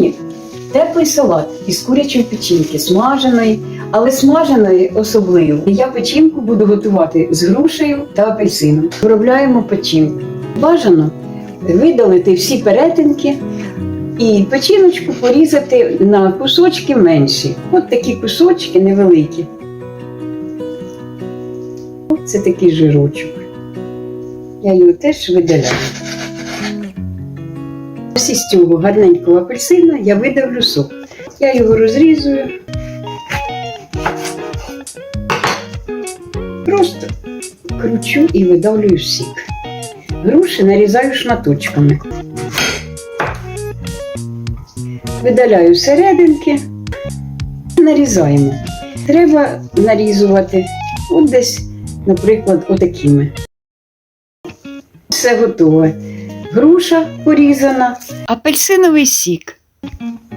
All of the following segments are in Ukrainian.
Сьогодні теплий салат із курячої печінки, смаженої, але смаженої особливо. Я печінку буду готувати з грушею та апельсином. Виробляємо печінку. Бажано видалити всі перетинки і печіночку порізати на кусочки менші. От такі кусочки невеликі. Це такий жирочок. Я його теж видаляю. Із цього гарненького апельсина я видавлю сок. Я його розрізую. Просто кручу і видавлюю сік. Груші нарізаю шматочками. Видаляю серединки, нарізаємо. Треба нарізувати от десь, наприклад, отакими. Все готове. Груша порізана, апельсиновий сік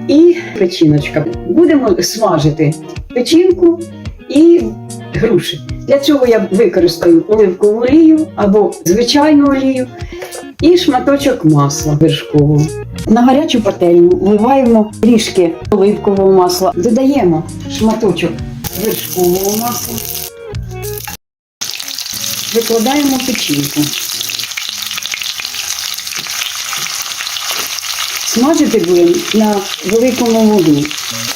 і печіночка. Будемо смажити печінку і груші. Для цього я використаю оливкову олію або звичайну олію і шматочок масла вершкового. На гарячу пательню вливаємо трішки оливкового масла, додаємо шматочок вершкового масла, викладаємо печінку. Смажити будемо на великому вогні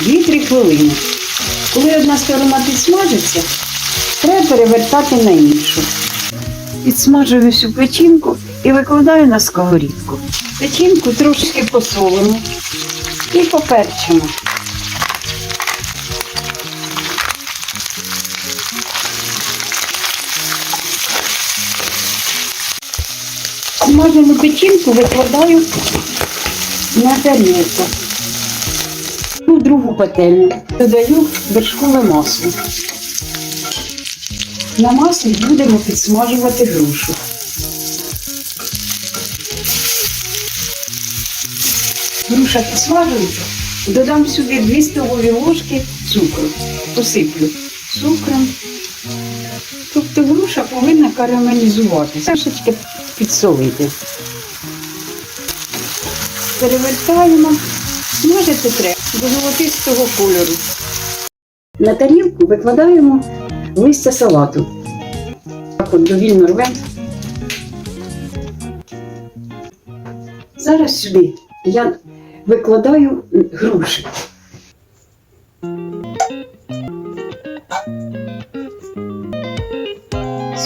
2-3 хвилини. Коли одна сторона підсмажиться, треба перевертати на іншу. Підсмажую всю печінку і викладаю на сковорідку. Печінку трошки посолимо і поперчимо. Смажену печінку викладаю на тарілку. У другу пательню додаю вершкове масло. На маслі будемо підсмажувати грушу. Груша підсмажується, додам сюди 2 столові ложки цукру. Посиплю цукром. Тобто груша повинна карамелізуватися, трошечки підсолити. Перевертаємо, смажити треба до золотистого кольору. На тарілку викладаємо листя салату. Так от довільно рвемо. Зараз сюди я викладаю груші.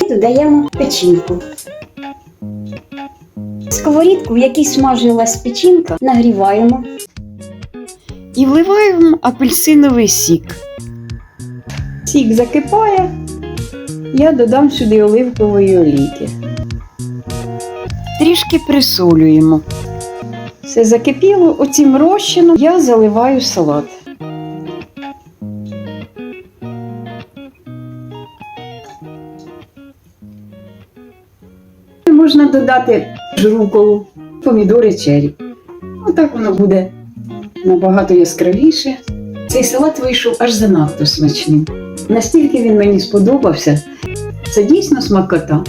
Додаємо печінку. Сковорідку, в якій смажилась печінка, нагріваємо і вливаємо апельсиновий сік. Сік закипає, я додам сюди оливкової олійки. Трішки присолюємо. Все закипіло, оцім розчином я заливаю салат. Можна додати жруколу, помідори чері. Отак воно буде набагато яскравіше. Цей салат вийшов аж занадто смачним. Настільки він мені сподобався. Це дійсно смакота.